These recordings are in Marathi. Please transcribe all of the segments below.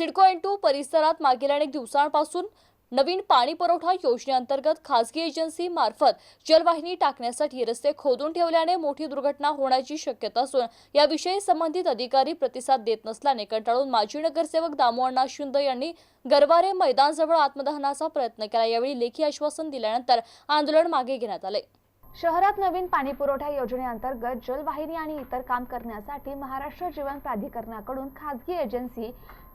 सिडको एन टू परिसरात मागील अनेक दिवसांपासून नवीन पाणी पुरवठा योजनेअंतर्गत खासगी एजन्सी मार्फत जलवाहिनी टाकण्यासाठी रस्ते खोदून ठेवल्याने मोठी दुर्घटना होण्याची शक्यता असून याविषयी संबंधित अधिकारी प्रतिसाद देत नसल्याने कंटाळून माजी नगरसेवक दामोअण्णा शिंदे यांनी गरवारे मैदानजवळ आत्मदहनाचा प्रयत्न केला. यावेळी लेखी आश्वासन दिल्यानंतर आंदोलन मागे घेण्यात आले. शहरात नवीन पाणी पुरवठा योजनेअंतर्गत जलवाहिनी आणि इतर काम करण्यासाठी महाराष्ट्र जीवन प्राधिकरणाकडून खासगी agency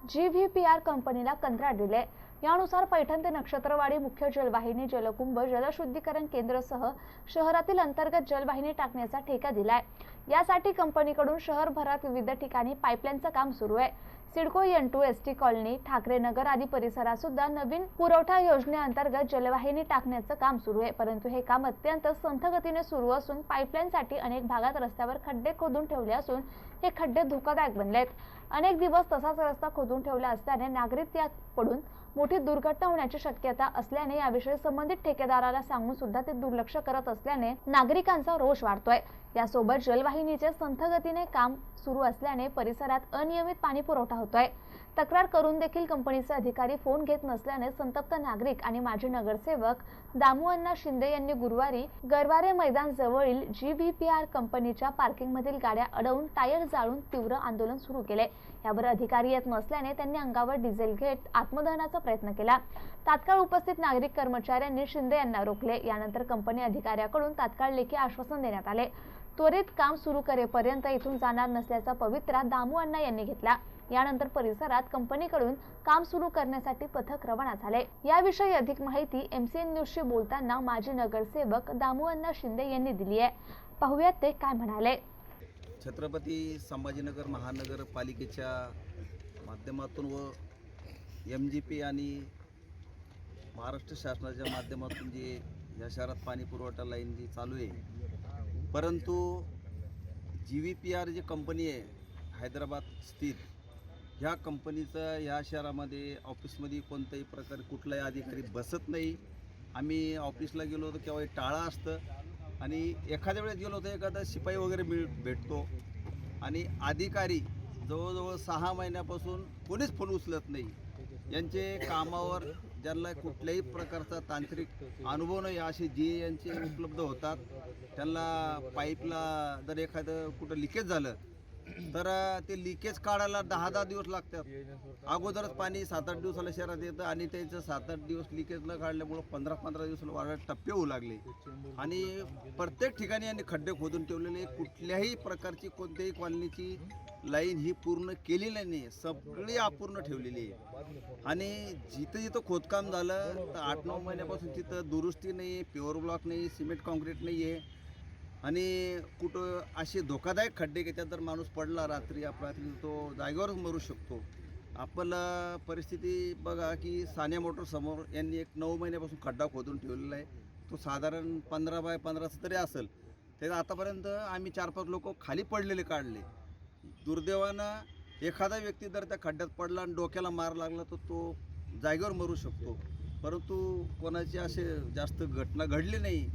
G V P R कंपनीला कंत्राट दिले यानुसार पैठण ते नक्षत्रवाडी मुख्य जलवाहिनी जलकुंभ जलशुद्धीकरण केंद्रसह शहरातील अंतर्गत जलवाहिनी टाकण्याचा ठेका दिलाय. यासाठी कंपनीकडून शहरभरात विविध ठिकाणी पाईपलाईनचं काम सुरू आहे. CIDCO N two S T colony Thackeray Nagar आदी परिसरात सुद्धा नवीन पुरवठा योजनेअंतर्गत जलवाहिनी टाकण्याचं काम सुरू आहे. परंतु हे काम अत्यंत संथ गतीने सुरू असून पाईपलाईनसाठी अनेक भागात रस्त्यावर खड्डे खोदून ठेवले असून हे खड्डे धोकादायक बनले आहेत अनेक दिवस तसाच रस्ता खोदून ठेवला असल्याने नागरिक त्यात पडून मोठी दुर्घटना होण्याची शक्यता असल्याने याविषयी संबंधित ठेकेदाराला सांगून सुद्धा ते दुर्लक्ष करत असल्याने नागरिकांचा रोष वाढतोय. यासोबत जलवाहिनीचे संथगतीने काम सुरू असल्याने परिसरात अनियमित पाणी पुरवठा होतोय. तक्रार करून देखील कंपनीचे अधिकारी फोन घेत नसल्याने संतप्त नागरिक आणि माजी नगरसेवक दामुअण्णा शिंदे यांनी गुरुवारी गरवारे मैदान जवळील जी व्ही पी आर कंपनीच्या पार्किंगमधील गाड्या अडवून टायर जाळून तीव्र आंदोलन सुरू केले. यावर अधिकारी येत नसल्याने त्यांनी अंगावर डिझेल घेत आत्मदहनाचा प्रयत्न केला. तात्काळ उपस्थित नागरिक कर्मचाऱ्यांनी शिंदे यांना रोखले. यानंतर कंपनी अधिकाऱ्याकडून तात्काळ लेखी आश्वासन देण्यात आले. त्वरित काम सुरू करेपर्यंत इथून जाणार नसल्याचा पवित्रा दामू अण्णा यांनी घेतला. यानंतर परिसरात कंपनीकडून काम सुरू करण्यासाठी पथक रवाना झाले. याविषयी अधिक माहिती एमसीएन न्यूजशी बोलताना माजी नगरसेवक दामू अण्णा शिंदे यांनी दिली आहे. पाहूयात ते काय म्हणाले. छत्रपती संभाजीनगर महानगरपालिकेच्या माध्यमातून व एम जी पी आणि महाराष्ट्र शासनाच्या माध्यमातून जे या शहरात पाणी पुरवठा लाईन जी चालू आहे परंतु G V P R G company आहे हैदराबाद स्थित ह्या कंपनीचं ह्या शहरामध्ये ऑफिसमध्ये कोणत्याही प्रकारे कुठलाही अधिकारी बसत नाही. आम्ही ऑफिसला गेलो होतो केव्हा टाळा असतं आणि एखाद्या वेळेस गेलो होतो एखादा शिपाई वगैरे मिळ भेटतो. आणि अधिकारी जवळजवळ सहा महिन्यापासून कोणीच फोन उचलत नाही. यांचे कामावर ज्यांना कुठल्याही प्रकारचा तांत्रिक अनुभव नाही असे जे यांचे उपलब्ध होतात त्यांना पाईपला जर एखादं कुठं लिकेज झालं तर ते लिकेज काढायला दहा दहा दिवस लागतात. अगोदरच पाणी सात आठ दिवसाला शहरात येतं आणि त्यांचं सात आठ दिवस लिकेज न काढल्यामुळं पंधरा पंधरा दिवसाला वाढ टप्पे होऊ लागले. आणि प्रत्येक ठिकाणी यांनी खड्डे खोदून ठेवलेले कुठल्याही प्रकारची कोणत्याही कॉलनीची लाईन ही पूर्ण केलेली नाही सगळी अपूर्ण ठेवलेली आहे. आणि जिथं जिथं खोदकाम झालं तर आठ नऊ महिन्यापासून तिथं दुरुस्ती नाही आहे प्युअर ब्लॉक नाही सिमेंट कॉन्क्रीट नाही आहे आणि कुठं असे धोकादायक खड्डे की त्यात जर माणूस पडला रात्री अपरात्री तो जागेवरच मरू शकतो. आपलं परिस्थिती बघा की सानिया मोटर समोर यांनी एक नऊ महिन्यापासून खड्डा खोदून ठेवलेला आहे. तो साधारण पंधरा बाय पंधराचा तरी असेल. त्याचा आतापर्यंत आम्ही चार पाच लोक खाली पडलेले काढले. दुर्दैवानं एखादा व्यक्ती जर त्या खड्ड्यात पडला आणि डोक्याला मार लागला तर तो जागेवर मरू शकतो. परंतु कोणाची असे जास्त घटना घडली नाही.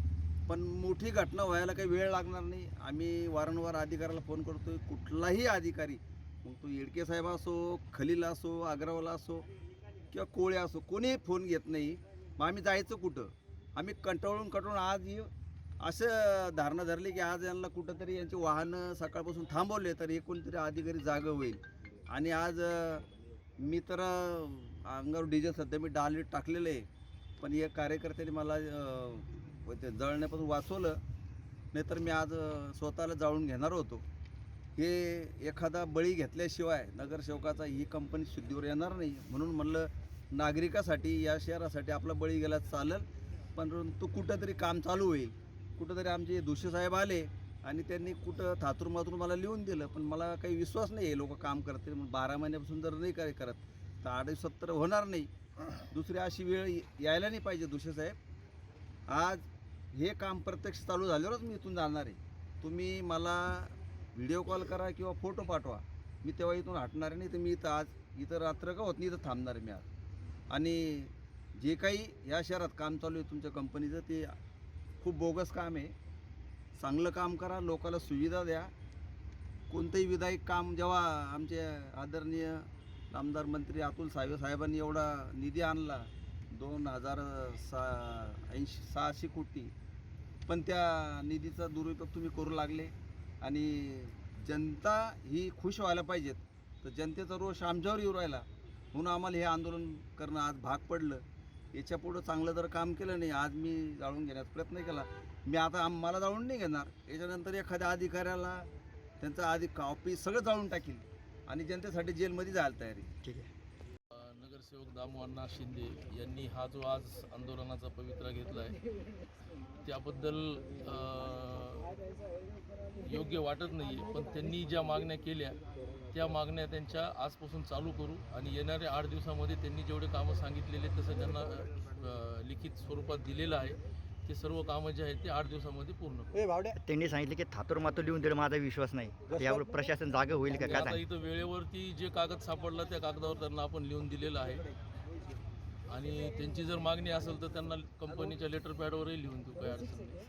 पण मोठी घटना व्हायला काही वेळ लागणार नाही. आम्ही वारंवार अधिकाऱ्याला फोन करतोय. कुठलाही अधिकारी मग तो येडके साहेब असो खलील असो अग्रवाला असो किंवा कोळे असो कोणीही फोन घेत नाही. मग आम्ही जायचं कुठं? आम्ही कंटाळून कंटाळून आज ये- असं धारणा धरली की आज यांना कुठंतरी यांची वाहनं सकाळपासून थांबवले तर हे कोणतरी अधिकारी जागं होईल. आणि आज मी तर अंगावर डिझेल सध्या मी डाल टाकलेलं आहे. पण या कार्यकर्त्यांनी मला अं, ते जळण्यापासून वाचवलं. नाहीतर मी आज स्वतःला जाळून घेणार होतो. हे एखादा बळी घेतल्याशिवाय नगरसेवकाचा ही कंपनी शुद्धीवर येणार नाही. म्हणून म्हणलं नागरिकासाठी या शहरासाठी आपला बळी गेला चालेल. परंतु कुठंतरी काम चालू होईल. कुठंतरी आमचे दोषी साहेब आले आणि त्यांनी कुठं थातूरमातूर मला लिहून दिलं. पण मला काही विश्वास नाही आहे लोक काम करतील म्हणून बारा महिन्यापासून जर नाही काय करत तर अडीच सत्तर होणार नाही. दुसरी अशी वेळ यायला नाही पाहिजे दुसरे साहेब. आज हे काम प्रत्यक्ष चालू झाल्यावरच मी इथून जाणार आहे. तुम्ही मला व्हिडिओ कॉल करा किंवा फोटो पाठवा. मी तेव्हा इथून हटणार नाही तर मी इथं आज इथं रात्र का होत नाही इथं थांबणार आहे मी आज. आणि जे काही या शहरात काम चालू आहे तुमच्या कंपनीचं ते खूप बोगस काम आहे. चांगलं काम करा लोकाला सुविधा द्या. कोणतंही विधायक काम जेव्हा आमचे आदरणीय आमदार मंत्री अतुल सावे साहेबांनी एवढा निधी आणला दोन हजार सा ऐंशी सहाशे कोटी. पण त्या निधीचा दुरुपयोग तुम्ही करू लागले. आणि जनता ही खुश व्हायला पाहिजेत. तर जनतेचा रोष आमच्यावर येऊ राहिला. म्हणून आम्हाला हे आंदोलन करणं आज भाग पडलं. याच्या पुढं चांगलं जर काम केलं नाही आज मी जाळून घेण्याचा प्रयत्न केला. मी आता आम्हाला जाळून नाही घेणार. याच्यानंतर एखाद्या अधिकाऱ्याला त्यांचं आधी कॉपी सगळं जाळून टाकील. आणि जनतेसाठी जेलमध्ये जायला तयारी. ठीक आहे. नगरसेवक दामू शिंदे यांनी हा जो आज आंदोलनाचा पवित्रा घेतला आहे त्याबद्दल योग्य वाटत नाही आहे पण त्यांनी ज्या मागण्या केल्या त्या मागण्या त्यांच्या आजपासून चालू करू आणि येणाऱ्या आठ दिवसामध्ये त्यांनी जेवढे कामं सांगितलेले तसं त्यांना लिखित स्वरूपात दिलेलं आहे. ते सर्व कामं जे आहेत ते आठ दिवसामध्ये पूर्ण करू. त्यांनी सांगितले की थातूर मातूर लिहून दिलं माझा विश्वास नाही. यावर प्रशासन जागा होईल का? काय आता सांग? इथं वेळेवरती जे कागद सापडला त्या कागदावर त्यांना आपण लिहून दिलेलं आहे. आणि त्यांची जर मागणी असेल तर त्यांना कंपनीच्या लेटर पॅडवरही लिहून देऊ काही अडचण नाही.